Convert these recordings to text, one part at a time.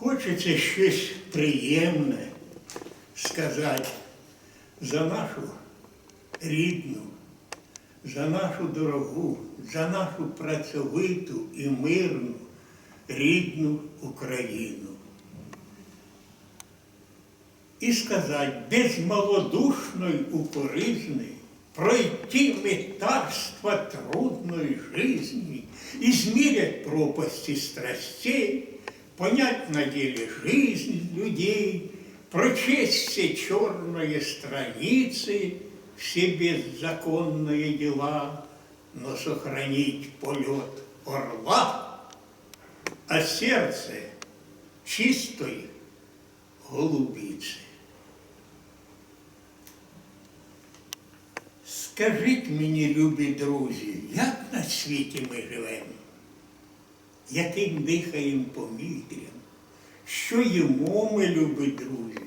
Хочеться щось приємне сказати за нашу рідну, за нашу дорогу, за нашу працьовиту і мирну рідну Україну. І сказати, без малодушної укоризни пройти метарства трудної жизни, измерять пропасти страстей, понять на деле жизнь людей, прочесть все черные страницы, все беззаконные дела, но сохранить полет орла, а сердце чистой голубицы. Скажіть мені, любі друзі, як на світі ми живемо? Яким дихаємо повітрям? Що їмо ми, любі друзі?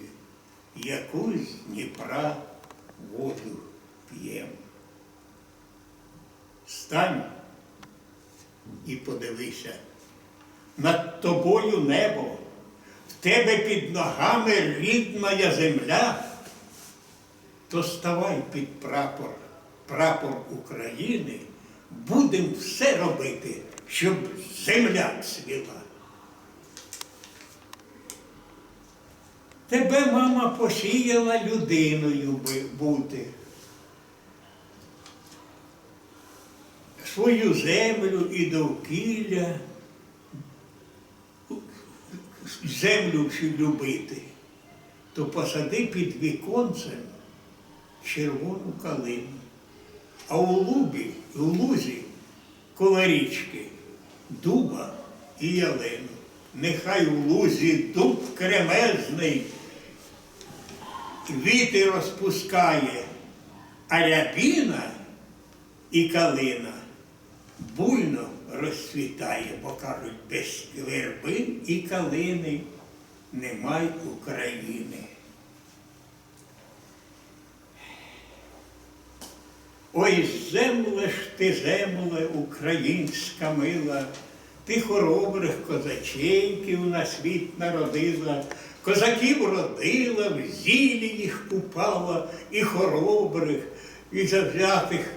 Яку з Дніпра воду п'ємо? Стань і подивися. Над тобою небо, в тебе під ногами рідна земля то ставай під прапор, прапор України, будемо все робити, щоб земля цвіла. Тебе мама посіяла людиною бути. Свою землю і довкілля, землю всю любити, то посади під віконцем червону калину. А у лубі, у лузі коло річки дуба і ялину. Нехай у лузі дуб кремезний, віти розпускає, а рябіна і калина буйно розцвітає, бо кажуть, без верби і калини немає України. Ой, земле ж ти, земле, українська мила, ти хоробрих козаченьків на світ народила, козаків родила, в зілі їх купала, і хоробрих, і завзятих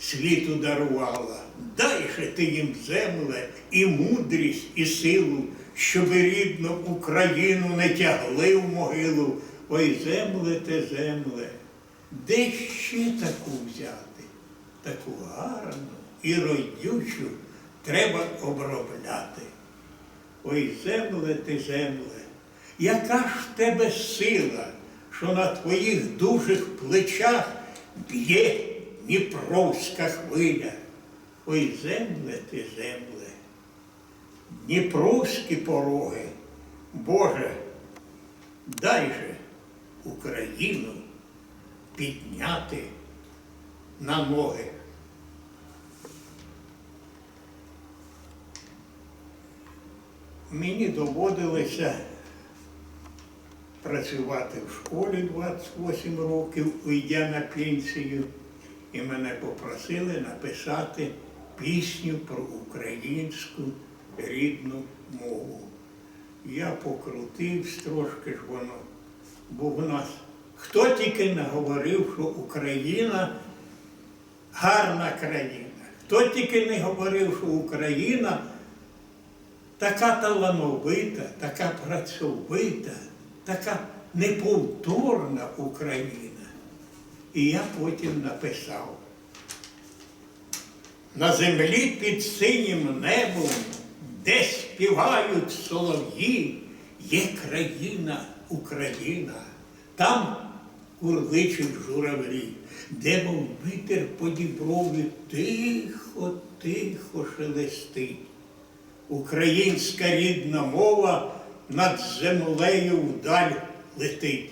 світу дарувала. Дай же ти їм земле і мудрість, і силу, щоби рідну Україну не тягли в могилу. Ой, земле те земле, де ще таку взяти? Таку гарну і родючу треба обробляти. Ой, земле ти земле, яка ж в тебе сила, що на твоїх дужих плечах б'є Дніпровська хвиля. Ой, земле ти земле, Дніпровські пороги, Боже, дай же Україну підняти на ноги. Мені доводилося працювати в школі 28 років, уйдя на пенсію, і мене попросили написати пісню про українську рідну мову. Я покрутився трошки ж воно, бо в нас хто тільки не говорив, що Україна гарна країна. Хто тільки не говорив, що Україна така талановита, така працьовита, така неповторна Україна. І я потім написав. На землі під синім небом, де співають солов'ї, є країна Україна. Там курличуть журавлі, де мов вітер по діброві тихо, тихо шелестить. Українська рідна мова над землею вдаль летить.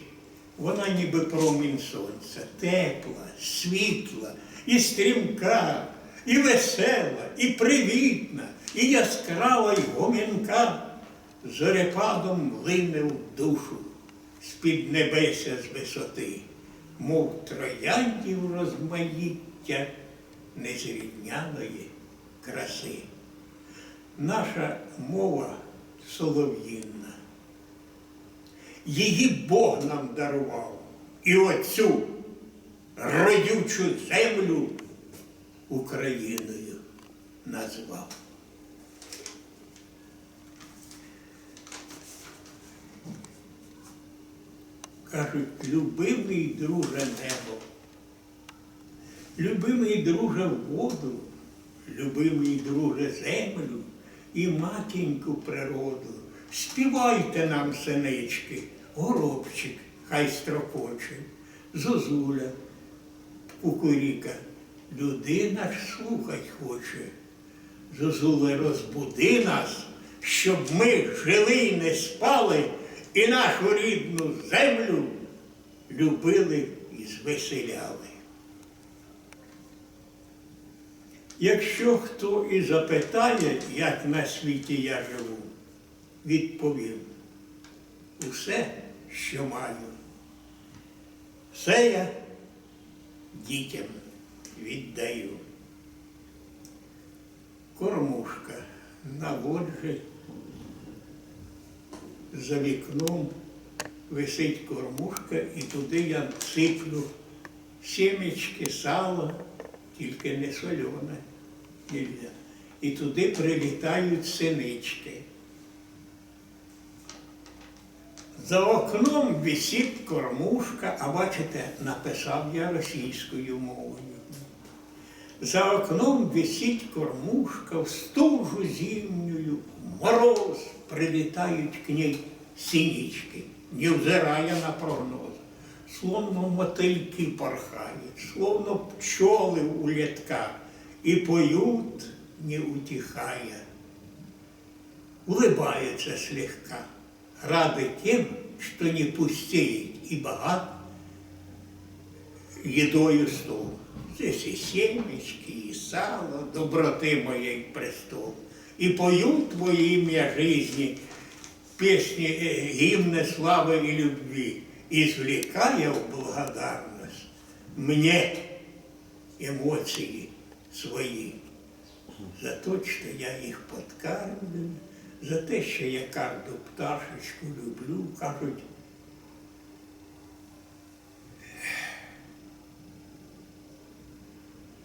Вона ніби промінь сонця, тепла, світла, і стрімка, і весела, і привітна, і яскрава, й гомінка. Зорепадом лине в душу з-під небеся з висоти, мов трояндів розмаїття незрівняної краси. Наша мова солов'їнна, Її Бог нам дарував. І оцю родючу землю Україною назвав. Кажуть, любимий друже небо, любимий друже воду, любимий друже землю і матіньку природу. Співайте нам, синички, горобчик, хай строкоче, зозуля, кукуріка, людина ж слухать хоче. Зозуле, розбуди нас, щоб ми жили й не спали, і нашу рідну землю любили і звеселяли. Якщо хто і запитає, як на світі я живу, відповім усе, що маю. Все я дітям віддаю. Кормушка на лоджі, за вікном висить кормушка, і туди я сиплю сімечки, сало, тільки не солене. І туди прилітають синички. За окном висить кормушка, а бачите, написав я російською мовою. За окном висить кормушка, в стужу зимнюю, мороз, прилетают к ней синички, невзирая на прогноз. Словно мотыльки порхают, словно пчелы у летка, и поют, не утихая. Улыбаются слегка, рады тем, что не пустеет и богат едою стол. Здесь и семечки, и сало, доброты моей престол. И поют во имя жизни песни, э, гимны славы и любви, извлекая в благодарность мне эмоции свои за то, що я їх подкармлюю, за те, що я кожну пташечку люблю, кажуть,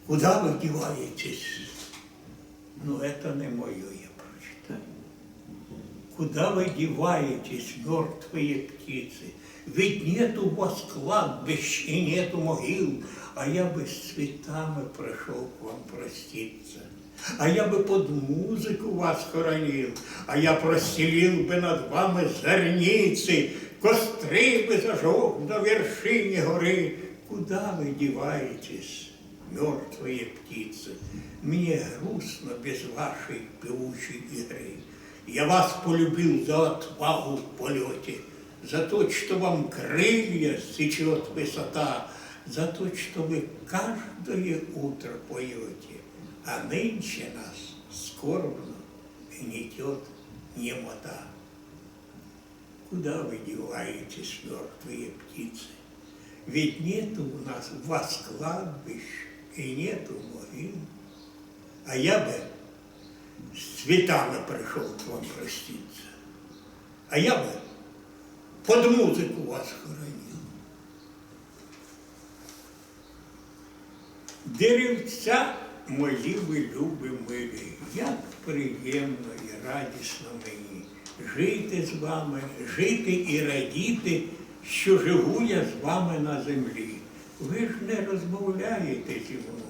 Куда вы деваетесь? Ну, это не мое, я прочитаю. Куда вы деваетесь, мертвые птицы? Ведь нет у вас кладбищ и нету могил, а я бы с цветами пришел к вам проститься. А я бы под музыку вас хоронил, а я простелил бы над вами зорницы, костры бы зажег на вершине горы. Куда вы деваетесь, мертвые птицы? Мне грустно без вашей певучей игры. Я вас полюбил за отвагу в полете, за то, что вам крылья сечет высота, за то, что вы каждое утро поете, а нынче нас скорбно гнетет немота. Куда вы деваетесь, мертвые птицы? Ведь нету у нас вас кладбищ и нету могил. А я бы с цветами пришел к вам проститься. А я бы под музыку вас хоронил. Деревця мої ви люби милі, як приємно і радісно мені жити з вами, жити і радіти, що живу я з вами на землі. Ви ж не розмовляєте зі мною,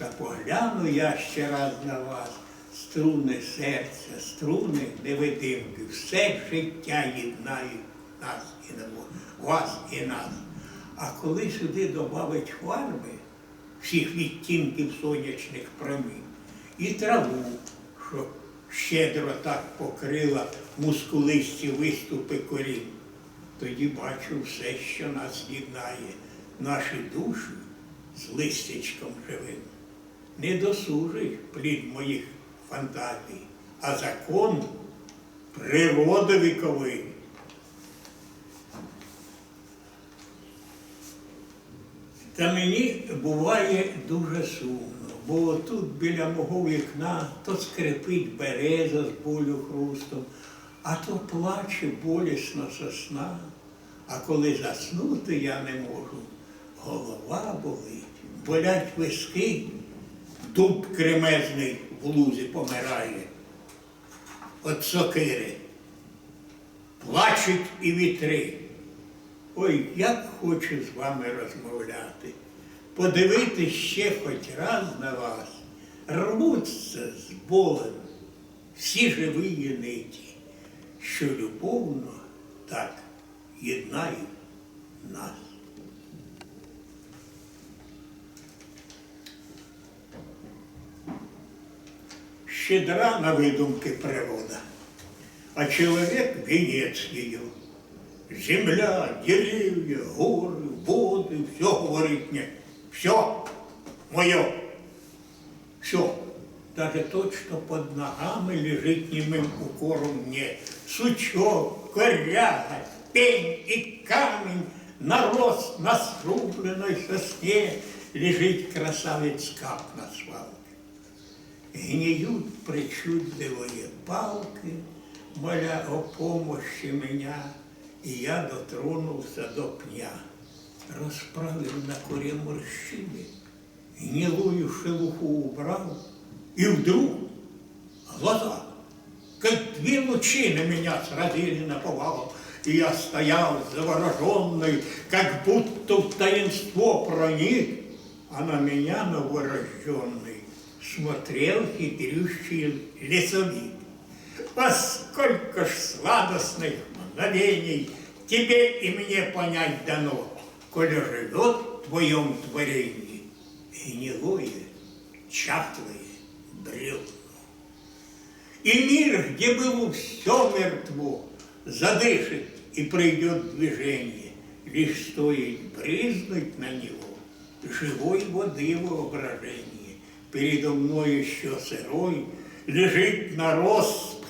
та погляну я ще раз на вас, струни серця, струни невидимки, все життя єднають нас і вас і нас. А коли сюди додавить фарби, всіх відтінків сонячних промінь, і траву, що щедро так покрила мускулисті виступи корінь, тоді бачу все, що нас єднає, наші душі з листячком живим. Не досужить плід моїх фантазій, а закон природи віковий. Та мені буває дуже сумно, бо тут біля мого вікна то скрипить береза з болю хрустом, А то плаче болісно сосна, а коли заснути я не можу, голова болить, болять виски, дуб кремезний в лузі помирає. От сокири. Плачуть і вітри. Ой, як хочу з вами розмовляти, подивитись ще хоч раз на вас, рвуться з болем всі живі ниті, що любовно так єднають нас. Щедра на видумки природа, а человек венец ее. Земля, деревья, горы, воды, все говорит мне. Все мое. Все. Даже то, что под ногами лежит немым укором мне. Сучок, коряга, пень и камень, нарос на срубленной сосне лежит красавец кап на свалке. Гниют причудливые палки, моля о помощи меня, и я дотронулся до пня. Расправил на коре морщины, гнилую шелуху убрал, и вдруг глаза, как две лучи на меня сразили наповал, и я стоял завороженный, как будто в таинство проник, а на меня новорожденный смотрел хитрющий лесовик. А сколько ж сладостных мгновений тебе и мне понять дано, коли живет в твоем творении гнилое, чахлое бревно. И мир, где было все мертво, задышит и пройдет движение, лишь стоит брызнуть на него живой воды воображение. Передо мной еще сырой лежит нарост,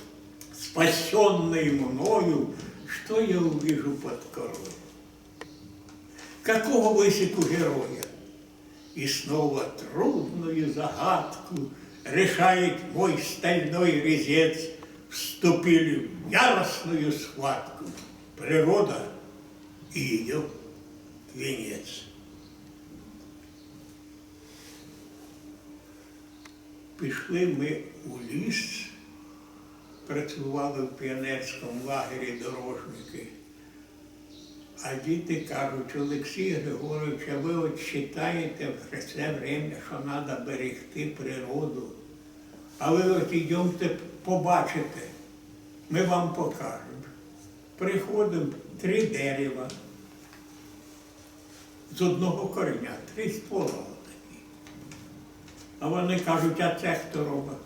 спасенный мною, что я увижу под корой. Какого высеку героя? И снова трудную загадку решает мой стальной резец. Вступили в яростную схватку природа и ее венец. Пішли ми у ліс, працювали в піонерському лагері дорожники. А діти кажуть, Олексій Григорович, а ви от читаєте в це время, що треба берегти природу. А ви от йдемте побачите, ми вам покажемо. Приходимо три дерева з одного кореня, три ствола. А вони кажуть, а це хто робить?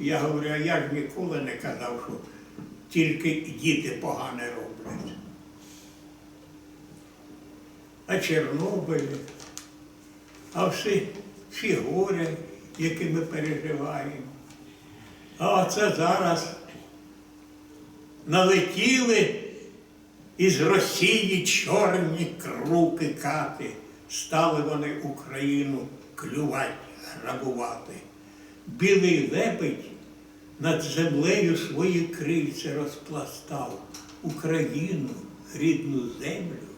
Я говорю, а я ж ніколи не казав, що тільки діти погане роблять. А Чорнобиль, а всі, всі горя, які ми переживаємо. А оце зараз налетіли із Росії чорні круки кати. Стали вони Україну клювати, грабувати. Білий лебедь над землею свої крильця розпластав, Україну, рідну землю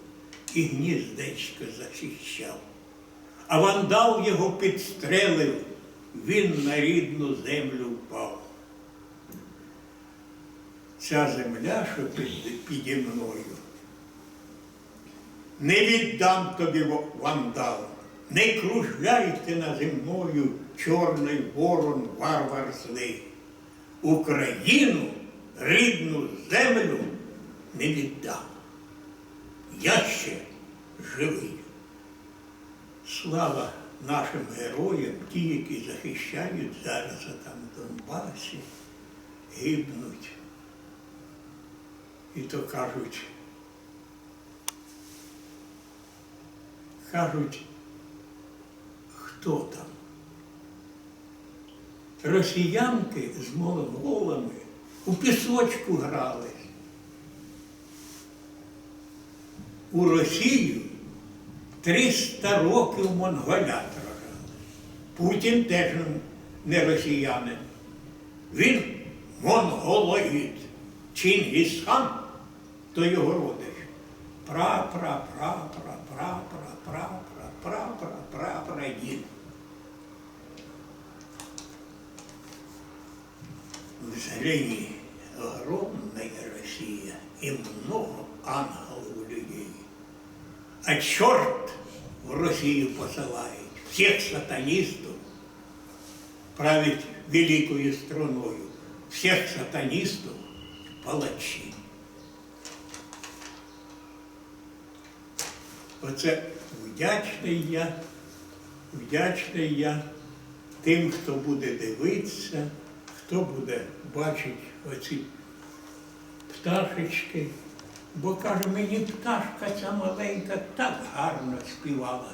і гніздечко захищав. А вандал його підстрелив, він на рідну землю впав. Ця земля, що під, піді мною, не віддам тобі во- вандал, не кружляйте наді мною чорний ворон варвар злий. Україну, рідну землю не віддам. Я ще живий. Слава нашим героям, ті, які захищають зараз там в Донбасі, гибнуть. І то кажуть, кажуть, хто там? Росіянки з монголами у пісочку грали. У Росію 300 років монголят рожали. Путін теж не росіянин. Він монголоїд. Чингісхан, то його родич. Пра, Взгляни, огромная Россия и много ангелов людей. А черт в Россию посылает всех сатанистов править великою страною, всех сатанистов палачи. Оце вдячний я, вдячний я тим, хто буде дивитися, хто буде бачити оці пташечки. Бо каже, мені пташка ця маленька так гарно співала.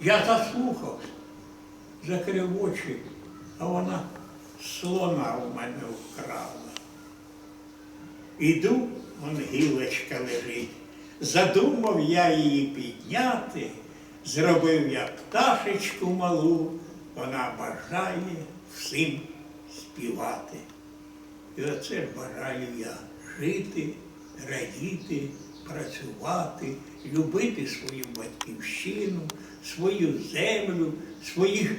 Я заслухався, закрив очі, а вона слона у мене вкрала. Іду, вон гілочка лежить. Задумав я її підняти, зробив я пташечку малу, вона бажає всім співати. І оце бажаю я жити, радіти, працювати, любити свою батьківщину, свою землю, своїх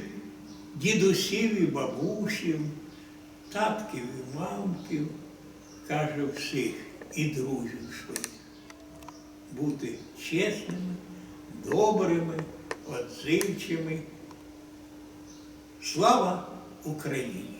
дідусів і бабусів, татків і мамків, каже всіх і друзів своїх. Бути чесними, добрими, отзивчими. Слава Україні!